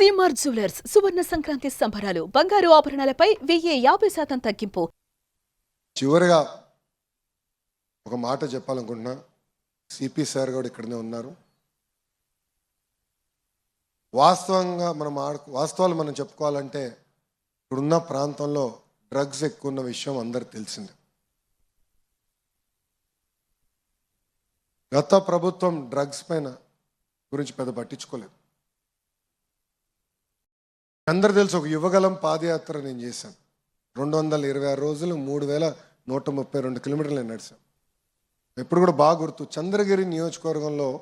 CMR jewellers సువర్ణ సంక్రాంతి సంబరాలు బంగారు ఆభరణాలపై వెయ్యి యాభై శాతం తగ్గింపు. చివరిగా ఒక మాట చెప్పాలనుకుంటున్నా. సిపి సార్ కూడా ఇక్కడనే ఉన్నారు. వాస్తవంగా మనం ఆడు వాస్తవాలు మనం చెప్పుకోవాలంటే ఇప్పుడున్న ప్రాంతంలో డ్రగ్స్ ఎక్కువ ఉన్న విషయం అందరికి తెలిసిందే. గత ప్రభుత్వం డ్రగ్స్ పైన గురించి పెద్ద పట్టించుకోలేదు. అందరు తెలుసు ఒక యువగలం పాదయాత్ర నేను చేశాను. రెండు వందల ఇరవై ఆరు రోజులు మూడు వేల నూట ముప్పై రెండు కిలోమీటర్లు నేను నడిచాను. ఎప్పుడు కూడా బాగా గుర్తు చంద్రగిరి నియోజకవర్గంలో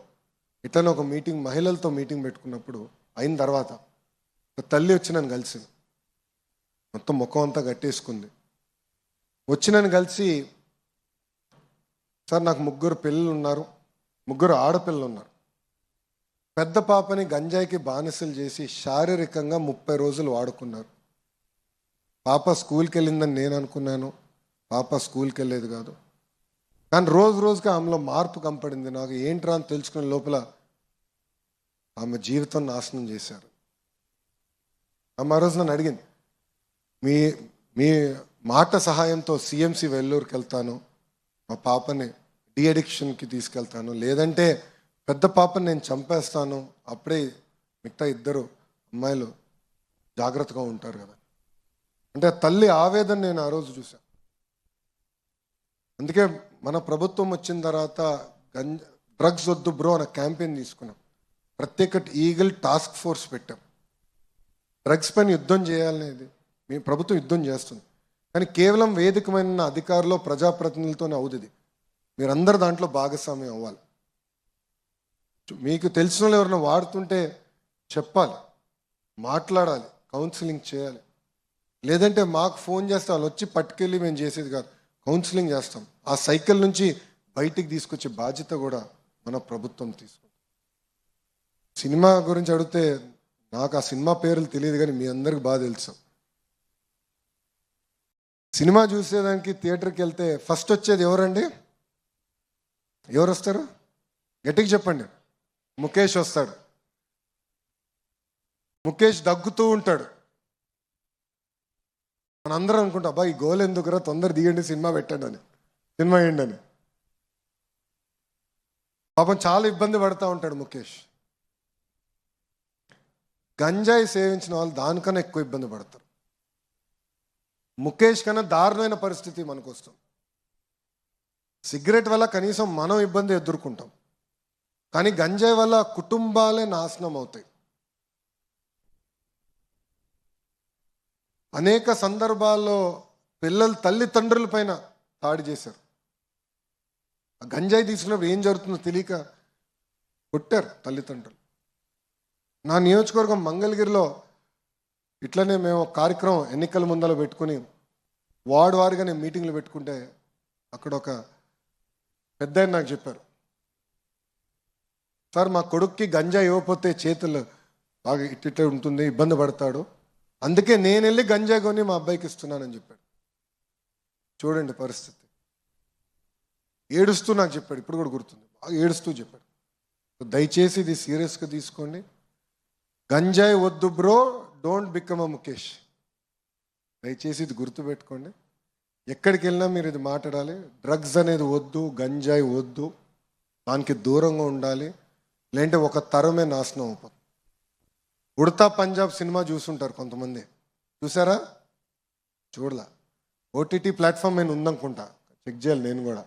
ఇట్లనే ఒక మీటింగ్ మహిళలతో మీటింగ్ పెట్టుకున్నప్పుడు అయిన తర్వాత తల్లి వచ్చి నన్ను కలిసింది. మొత్తం ముఖం అంతా కట్టేసుకుంది. వచ్చి నన్ను కలిసి సార్ నాకు ముగ్గురు పిల్లలు ఉన్నారు ముగ్గురు ఆడపిల్లలు ఉన్నారు. పెద్ద పాపని గంజాయికి బానిసలు చేసి శారీరకంగా ముప్పై రోజులు వాడుకున్నారు. పాప స్కూల్కి వెళ్ళిందని నేను అనుకున్నాను. పాప స్కూల్కి వెళ్ళేది కాదు. కానీ రోజు రోజుకి ఆమెలో మార్పు కంపడింది నాకు ఏంట్రా అని తెలుసుకునే లోపల ఆమె జీవితం నాశనం చేశారు. ఆమె ఆ రోజు నన్ను అడిగింది మీ మీ మాట సహాయంతో సిఎంసి వెల్లూరుకి వెళ్తాను మా పాపని డిఅడిక్షన్కి తీసుకెళ్తాను. లేదంటే పెద్ద పాపని నేను చంపేస్తాను. అప్పుడే మిగతా ఇద్దరు అమ్మాయిలు జాగ్రత్తగా ఉంటారు కదా. అంటే తల్లి ఆవేదన నేను ఆ రోజు చూశాను అందుకే మన ప్రభుత్వం వచ్చిన తర్వాత గంజ డ్రగ్స్ వద్దు బ్రో అనే క్యాంపెయిన్ తీసుకున్నాం. ప్రత్యేక ఈగల్ టాస్క్ ఫోర్స్ పెట్టాం. డ్రగ్స్ పైన యుద్ధం చేయాలనేది మీ ప్రభుత్వం యుద్ధం చేస్తుంది. కానీ కేవలం వేదికమైన అధికారులు ప్రజాప్రతినిధులతోనే అవుతుంది. మీరందరూ దాంట్లో భాగస్వామ్యం అవ్వాలి. మీకు తెలిసిన వాళ్ళు ఎవరైనా వాడుతుంటే చెప్పాలి మాట్లాడాలి కౌన్సిలింగ్ చేయాలి. లేదంటే మాకు ఫోన్ చేస్తే వాళ్ళు వచ్చి పట్టుకెళ్ళి మేము చేసేది కాదు కౌన్సిలింగ్ చేస్తాం. ఆ సైకిల్ నుంచి బయటికి తీసుకొచ్చే బాధ్యత కూడా మన ప్రభుత్వం తీసుకుంటుంది సినిమా గురించి అడిగితే నాకు ఆ సినిమా పేర్లు తెలియదు కానీ మీ అందరికి బాగా తెలుసు. సినిమా చూసేదానికి థియేటర్కి వెళ్తే ఫస్ట్ వచ్చేది ఎవరండి? ఎవరు వస్తారు? గట్టిగా చెప్పండి. ముఖేష్ వస్తాడు. ముఖేష్ దగ్గుతూ ఉంటాడు. మనందరం అనుకుంటా అబ్బా ఈ గోల్ ఎందుకురా? తొందర దిగండి సినిమా పెట్టండి అని. సినిమా వేయండి అని. పాపం చాలా ఇబ్బంది పడుతూ ఉంటాడు ముఖేష్. గంజాయి సేవించిన వాళ్ళు దానికన్నా ఎక్కువ ఇబ్బంది పడతారు. ముఖేష్ కన్నా దారుణమైన పరిస్థితి మనకు వస్తుంది సిగరెట్ వల్ల కనీసం మనం ఇబ్బంది ఎదుర్కొంటాం. కానీ గంజాయి వల్ల కుటుంబాలే నాశనం అవుతాయి. అనేక సందర్భాల్లో పిల్లలు తల్లిదండ్రుల పైన దాడి చేశారు. ఆ గంజాయి తీసుకున్నప్పుడు ఏం జరుగుతుందో తెలియక కొట్టారు తల్లిదండ్రులు. నా నియోజకవర్గం మంగళగిరిలో ఇట్లనే మేము కార్యక్రమం ఎన్నికల ముందర పెట్టుకుని వార్డు వారిగా నేను మీటింగ్లు పెట్టుకుంటే అక్కడ ఒక పెద్ద నాకు చెప్పారు. సార్ మా కొడుక్కి గంజా ఇవ్వకపోతే చేతులు బాగా ఇట్టిట్టే ఉంటుంది ఇబ్బంది పడతాడు. అందుకే నేను వెళ్ళి గంజా కొని మా అబ్బాయికి ఇస్తున్నానని చెప్పాడు. చూడండి పరిస్థితి. ఏడుస్తూ నాకు చెప్పాడు. ఇప్పుడు కూడా గుర్తుంది. బాగా ఏడుస్తూ చెప్పాడు. దయచేసి ఇది సీరియస్గా తీసుకోండి. గంజాయి వద్దు bro don't become a Mukesh. దయచేసి ఇది గుర్తుపెట్టుకోండి. ఎక్కడికి వెళ్ళినా మీరు ఇది మాట్లాడాలి. డ్రగ్స్ అనేది వద్దు గంజాయి వద్దు దానికి దూరంగా ఉండాలి. లేదంటే ఒక తరమే నాశనం అవుతుంది ఉడతా పంజాబ్ సినిమా చూసుంటారు కొంతమంది. చూసారా? చూడలా. ఓటీటీ ప్లాట్ఫామ్ నేను ఉందనుకుంటా. చెక్ చేయాలి నేను కూడా.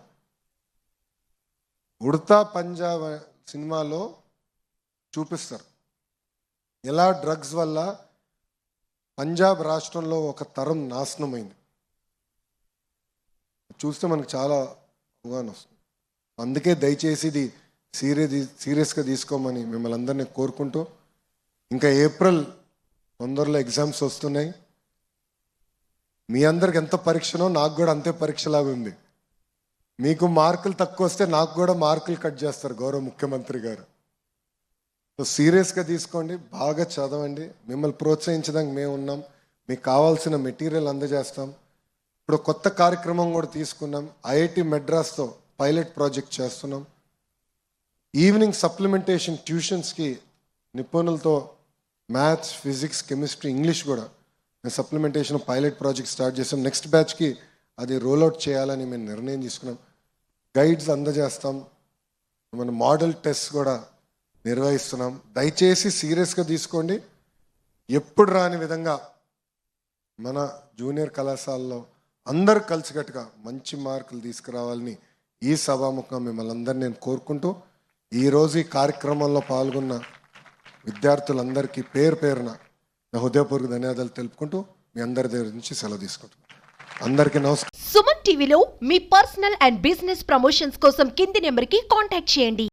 ఉడతా పంజాబ్ సినిమాలో చూపిస్తారు. ఎలా డ్రగ్స్ వల్ల పంజాబ్ రాష్ట్రంలో ఒక తరం నాశనమైంది. చూస్తే మనకు చాలా అవగాహన వస్తుంది. అందుకే దయచేసి ఇది సీరియస్ సీరియస్గా తీసుకోమని మిమ్మల్ని అందరినీ కోరుకుంటూ ఇంకా ఏప్రిల్ తొందరలో ఎగ్జామ్స్ వస్తున్నాయి. మీ అందరికి ఎంత పరీక్షనో నాకు కూడా అంతే పరీక్షలాగా ఉంది. మీకు మార్కులు తక్కువ వస్తే నాకు కూడా మార్కులు కట్ చేస్తారు గౌరవ ముఖ్యమంత్రి గారు. సో సీరియస్గా తీసుకోండి బాగా చదవండి మిమ్మల్ని ప్రోత్సహించడానికి మేము ఉన్నాం మీకు కావాల్సిన మెటీరియల్ అందజేస్తాం. ఇప్పుడు కొత్త కార్యక్రమం కూడా తీసుకున్నాం ఐఐటి మెడ్రాస్తో పైలట్ ప్రాజెక్ట్ చేస్తున్నాం. ఈవినింగ్ సప్లిమెంటేషన్ ట్యూషన్స్కి నిపుణులతో మ్యాథ్స్ ఫిజిక్స్ కెమిస్ట్రీ ఇంగ్లీష్ కూడా మేము సప్లిమెంటేషన్ పైలట్ ప్రాజెక్ట్ స్టార్ట్ చేసాం. నెక్స్ట్ బ్యాచ్కి అది రోల్అవుట్ చేయాలని మేము నిర్ణయం తీసుకున్నాం. గైడ్స్ అందజేస్తాం. మన మోడల్ టెస్ట్ కూడా నిర్వహిస్తున్నాం. దయచేసి సీరియస్గా తీసుకోండి. ఎప్పుడు రాని విధంగా మన జూనియర్ కళాశాలలో అందరు కలిసికట్టుగా మంచి మార్కులు తీసుకురావాలని ఈ సభాముఖం మిమ్మల్ని అందరినీ నేను కోరుకుంటూ ఈరోజు ఈ కార్యక్రమంలో పాల్గొన్న విద్యార్థులందరికీ పేరు పేరున నా హృదయపూర్వక ధన్యవాదాలు తెలుపుకుంటూ మీ అందరి దగ్గర నుంచి సెలవు తీసుకుంటున్నాను. అందరికీ నమస్కారం. సుమన్ టీవీలో మీ పర్సనల్ అండ్ బిజినెస్ ప్రమోషన్స్ కోసం కింది నెంబర్కి కాంటాక్ట్ చేయండి.